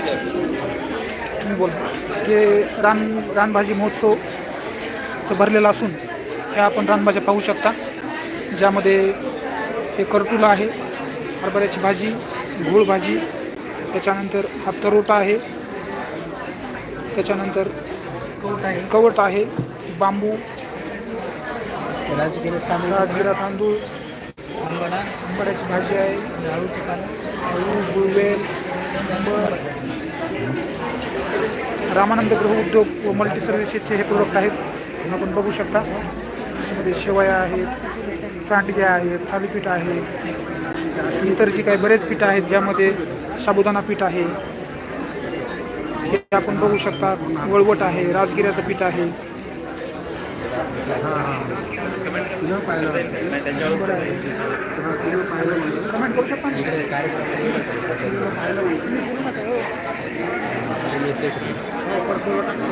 तुम्ही बोला हे रान रानभाजी महोत्सव इथं भरलेला असून ह्या आपण रानभाज्या पाहू शकता. ज्यामध्ये हे करटुला आहे हरभऱ्याची भाजी घोळ भाजी त्याच्यानंतर हा तरोटा आहे त्याच्यानंतर कवट आहे. कवट आहे बांबू राजगिरी तांदूळ. राजगिरा तांदूळ आंबडा आंबाड्याची भाजी आहे डाळूची पानं आळू गुळवेल रामानंद गृह उद्योग व मल्टी सर्व्हिसेसचे हे प्रोडक्ट आहेत. आपण बघू शकता. त्याच्यामध्ये शेवया आहेत सांडग्या आहेत थालीपीठ आहे. इतर जी काही बरेच पीठ आहेत ज्यामध्ये साबुदाणा पीठ आहे. हे आपण बघू शकता. वळवट आहे राजगिऱ्याचं पीठ आहे किलो पाहिलं कमेंट करू शकता ना? इकडे काय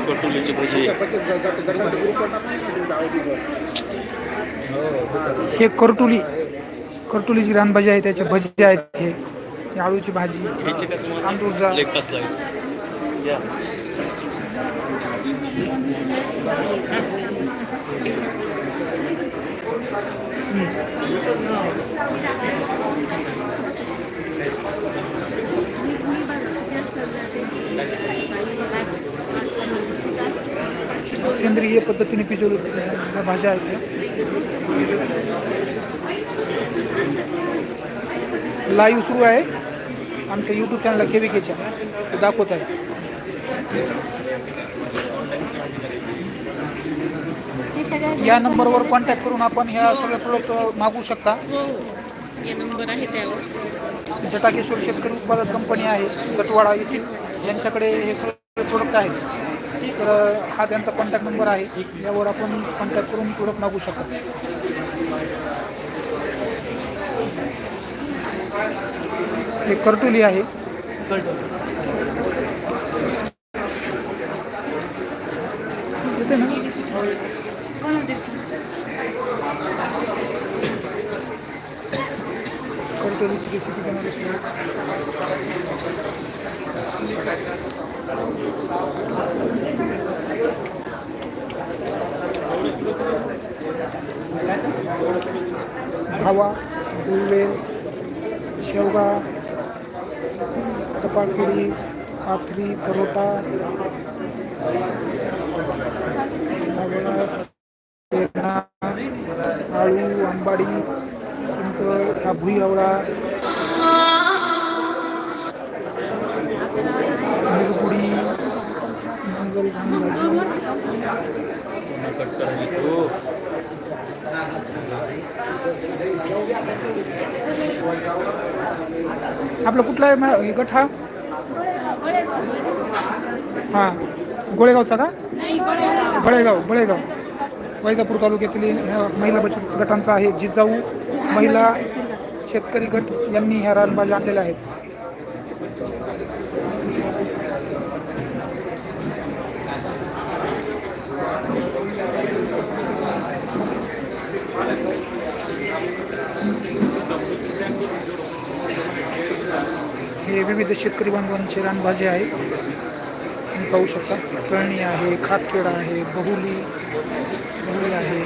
कटोलीची भजी हे करटुली करटुलीची रानभाजी आहे त्याच्या भजी आहेत हे आळूची भाजी घ्यायचे का तुम्हाला तांदूळचा लेग पास लागेल या सेंद्रिय पद्धतीने पिजवलेल्या भाज्या आहेत लाईव्ह सुरू आहे. आमच्या यूट्यूब चॅनलला केविकेच्या ते दाखवत आहे. सगळं या नंबरवर कॉन्टॅक्ट करून आपण ह्या सगळ्या प्रोडक्ट मागवू शकता. हो हे नंबर आहे त्यावर. जटाकेश्वर शेतकरी उत्पादक कंपनी आहे जटवाडा येथील. यांच्याकडे हे सगळे प्रोडक्ट आहेत. तर हा त्यांचा कॉन्टॅक्ट नंबर आहे. यावर आपण कॉन्टॅक्ट करून प्रोडक्ट मागवू शकता. हे करटुली आहे. करटोलीची रेसिपी बनवली सुरू हवा गुळवेल शेवगा कपाळपुरी पाथरी करोटा नंतर हा भुई आवळा मिरगुडी मंगल आपला कुठला आहे हे गट हा? हां गोळेगावचा का बळेगाव बळेगाव वैजापूर तालुक्यातील महिला बचत गटांचा आहे जिजाऊ महिला शेतकरी गट यांनी ह्या रानभाज्या आणलेल्या आहेत. हे विविध शेतकरी बांधवांचे रानभाजी आहे. तुम्ही पाहू शकता कळणी आहे खातखेडा आहे बहुली बहुली आहे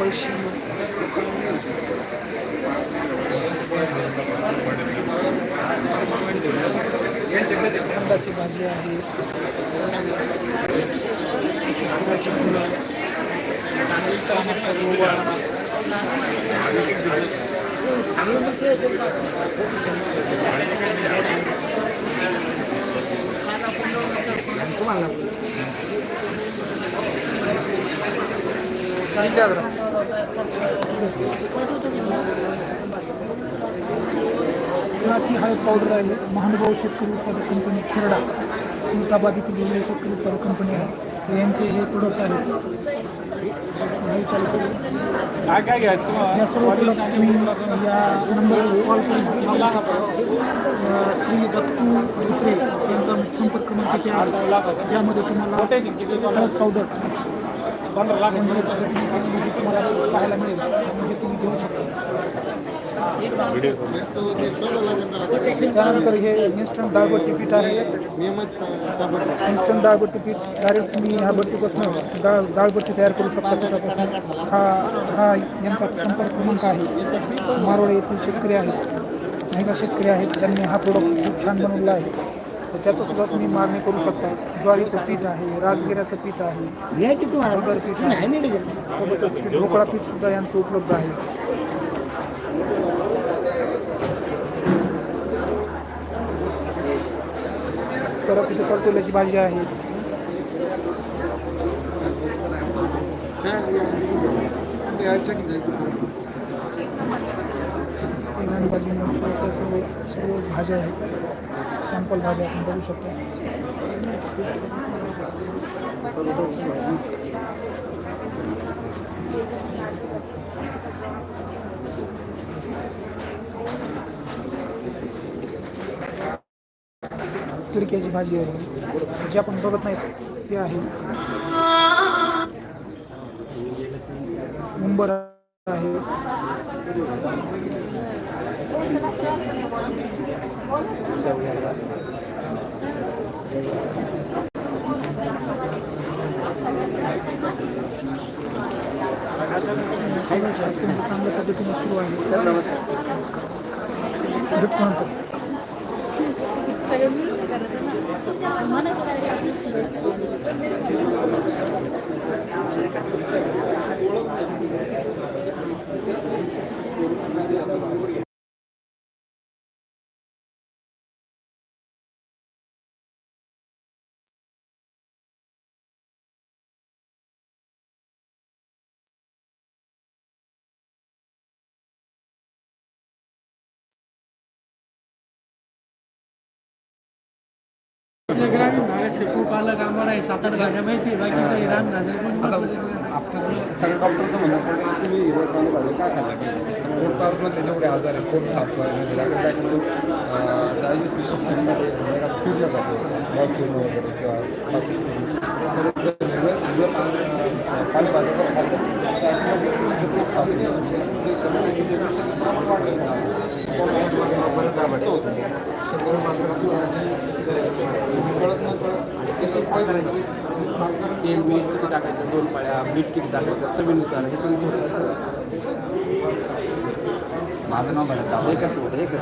पळशी. आंब्याची भाजी आहे. शिशिराची फुलं कामाचा गोवा तुम्हाला कुणाची हळद पावडर आहे. महानुभाव शेतकरी उत्पादक कंपनी खेरडा. खुलताबाद येथील वेगळे शेतकरी उत्पादक कंपनी आहे. यांचे हे प्रोडक्ट आहेत. या सर्व प्रोडक्ट तुम्ही या नंबरवर कॉल करून श्री दत्तू सुत्रे यांचा संपर्क क्रमांक आहे? ज्यामध्ये तुम्हाला हळद पावडर तुम्हाला? पाहायला मिळेल. त्यामध्ये तुम्ही घेऊ शकता. त्यानंतर हे इन्स्टंट दाळबट्टी पीठ आहे. इन्स्टंट दाळबट्टी पीठ डायरेक्ट तुम्ही ह्या बट्टीपासून डाळ दाळबट्टी तयार करू शकता. त्याच्यापासून हा हा यांचा संपर्क क्रमांक आहे. मारोळे येथील शेतकरी आहेत. महिला शेतकरी आहेत. ज्यांनी हा प्रोडक्ट खूप छान बनवला आहे. तर त्याचं सुद्धा तुम्ही मागणी करू शकता. ज्वारीचं पीठ आहे राजगिऱ्याचं पीठ आहे पीठ आहे. ढोकळा पीठ सुद्धा यांचं उपलब्ध आहे. परत इथे करटोल्याची भाजी इराणी भाजी सर्व सर्व भाज्या आहेत सॅम्पल भाज्या आपण बघू शकतो तिडक्याची भाजी आहे. जी आपण बघत नाही ती आहे. मुंबर आहे. चांगल्या पद्धतीने सुरू आहे. सर नमस्कार भेटतो नंतर आपल्या ग्रामीण भागात खूप अलग आम्हाला हे सात आठ भाज्या माहिती आहे बाकी काही रान भाज्या कोणी आता बघत नाही. आपलं सगळं डॉक्टरचं म्हणणं पडलं तुम्ही हिरवळ पाणी भाजी काय खाल्लं पाहिजे पोटावरमधले जेवढे आजार आहेत पोट साफ व्हायला डायजेस्टिव्ह सिस्टममध्ये वगैरे किंवा पाणी- कळत न कळत कशी काय करायची तेल मीठ किती टाकायचं दोन पाळ्या मीठ किती टाकायचं चवीनुसार हे पण थोडं माझं नाव बघा एकच एकच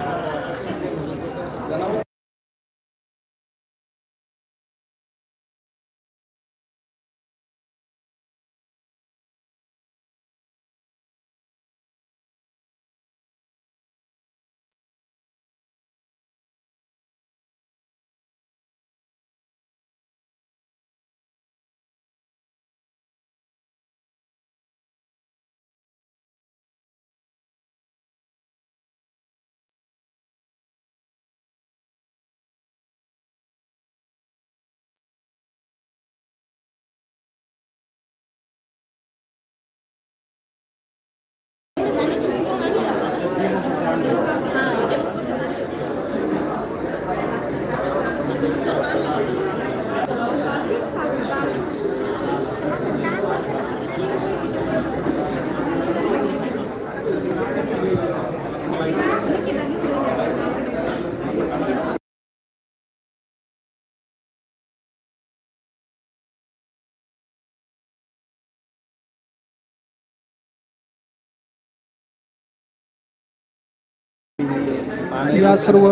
या सर्व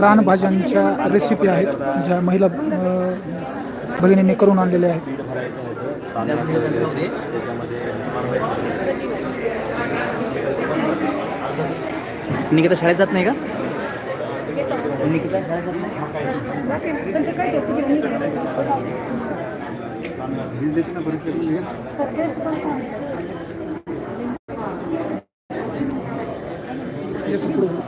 रानभाज्यांच्या रेसिपी आहेत ज्या महिला भगिनींनी करून आणलेल्या आहेत. निकिता शाळेत जात नाही का? निकिता शाळेत जात नाही? संपूर्ण